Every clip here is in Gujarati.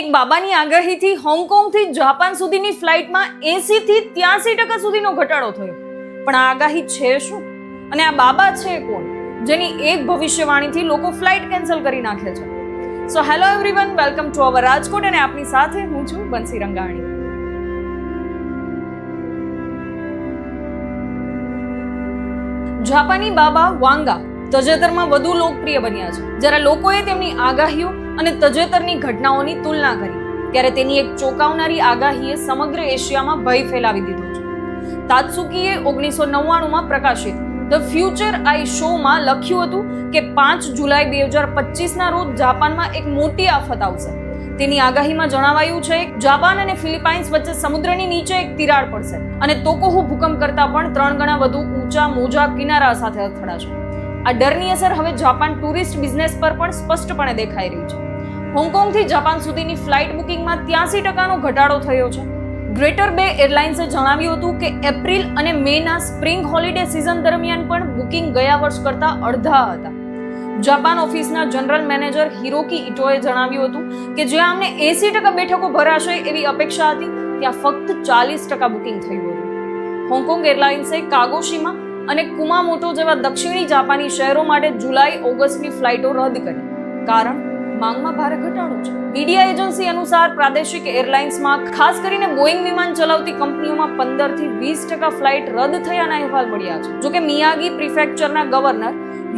એક બાબાની આગાહીથી હોંગકોંગથી જાપાન સુધીની ફ્લાઇટમાં એસી થી ત્યાસી ટકા સુધીનો ઘટાડો થયો. પણ આ આગાહી છે શું? અને આ બાબા છે કોણ? જેની એક ભવિષ્યવાણીથી લોકો ફ્લાઇટ કેન્સલ કરી નાખે છે. So hello everyone welcome to our Rajkot અને આપની સાથે હું છું બંસી રંગાણી. જાપાની બાબા વાંગા તજેતરમાં વધુ લોકપ્રિય બન્યા છે. જ્યારે લોકોએ તેમની આગાહીઓ અને તજેતરની ઘટનાઓની તુલના કરી, ત્યારે તેની એક ચોંકાવનારી આગાહીએ સમગ્ર એશિયામાં ભય ફેલાવી દીધો છે. તાત્સુકીએ ઓગણીસો નવ્વાણુંમાં પ્રકાશિત ધ ફ્યુચર આઈ શોમાં લખ્યું હતું કે પાંચ જુલાઈ બે હજાર પચીસના રોજ જાપાનમાં એક મોટી આફત આવશે. તેની આગાહીમાં જણાવાયું છે, જાપાન અને ફિલિપાઇન્સ વચ્ચે સમુદ્રની નીચે એક તિરાડ પડશે અને તોકોહુ ભૂકંપ કરતા પણ ત્રણ ગણા વધુ ઊંચા મોજા કિનારા સાથે અથડાશે. આ ડરની અસર હવે જાપાન ટુરિસ્ટ બિઝનેસ પર પણ સ્પષ્ટપણે દેખાઈ રહી છે. હોંગકોંગથી જાપાન સુધીની ફ્લાઇટ બુકિંગમાં ત્યાસી ટકાનો ઘટાડો થયો છે. ગ્રેટર બે એરલાઇન્સે જણાવ્યું હતું કે એપ્રિલ અને મેના સ્પ્રિંગ હોલિડે સિઝન દરમિયાન પણ બુકિંગ ગયા વર્ષ કરતા અડધા હતા. જાપાન ઓફિસના જનરલ મેનેજર હિરોકી ઇટોએ જણાવ્યું હતું કે જ્યાં અમને એસી ટકા બેઠકો ભરાશે એવી અપેક્ષા હતી, ત્યાં ફક્ત ચાલીસ ટકા બુકિંગ થયું હતું. હોંગકોંગ એરલાઇન્સે કાગોશીમા અને કુમામોટો જેવા દક્ષિણી જાપાની શહેરો માટે જુલાઈ ઓગસ્ટની ફ્લાઇટો રદ કરી. કારણ માંગમાં ભારે ઘટાડો છે. મીડિયા એજન્સી અનુસાર પ્રાદેશિક એરલાઇન્સમાં ખાસ કરીને બોઈંગ વિમાન ચલાવતી કંપનીઓમાં પંદરથી વીસ ટકા ફ્લાઇટ રદ થયાના અહેવાલ મળ્યા છે. જોકે મિયાગી પ્રિફેક્ચરના ગવર્નર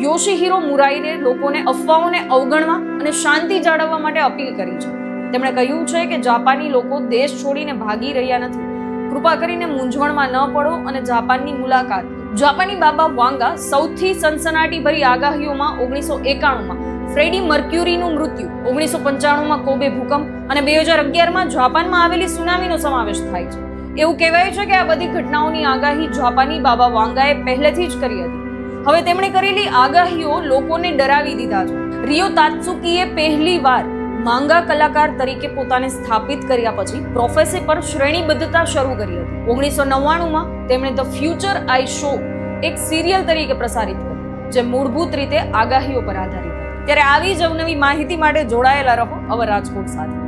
યોશીહિરો મુરાઈને લોકોને અફવાઓને અવગણવા અને શાંતિ જાળવવા માટે અપીલ કરી છે. તેમણે કહ્યું છે કે જાપાની લોકો દેશ છોડીને ભાગી રહ્યા નથી. કૃપા કરીને મૂંઝવણમાં ન પડો અને જાપાનની મુલાકાત જાપાની બાબા વાંગા સૌથી સનસનાટીભરી આગાહીઓમાં ઓગણીસો એકાણુંમાં ફ્રેડી મર્ક્યુરીનું મૃત્યુ. ઓગણીસો પંચાણુંમાં કોબે ભૂકંપ અને બે હજાર અગિયારમાં જાપાનમાં આવેલી સુનામીનો સમાવેશ થાય છે. એવું કહેવાય છે કે આ બધી ઘટનાઓની આગાહી જાપાની બાબા વાંગાએ પહેલેથી જ કરી હતી. હવે તેમણે કરેલી આગાહીઓ લોકોને ડરાવી દીધા છે. રિયો તાત્સુકીએ પહેલી વાર માંગા કલાકાર તરીકે પોતાને સ્થાપિત કર્યા પછી પ્રોફેસર પર શ્રેણીબદ્ધતા શરૂ કરી હતી. ઓગણીસો નવ્વાણુંમાં તેમણે ધ ફ્યુચર આઈ શો એક સિરિયલ તરીકે પ્રસારિત કરી, જે મૂળભૂત રીતે આગાહીઓ પર આધારિત ત્યારે આવી જ અવનવી માહિતી માટે જોડાયેલા રહો અવર રાજકોટ સાથે.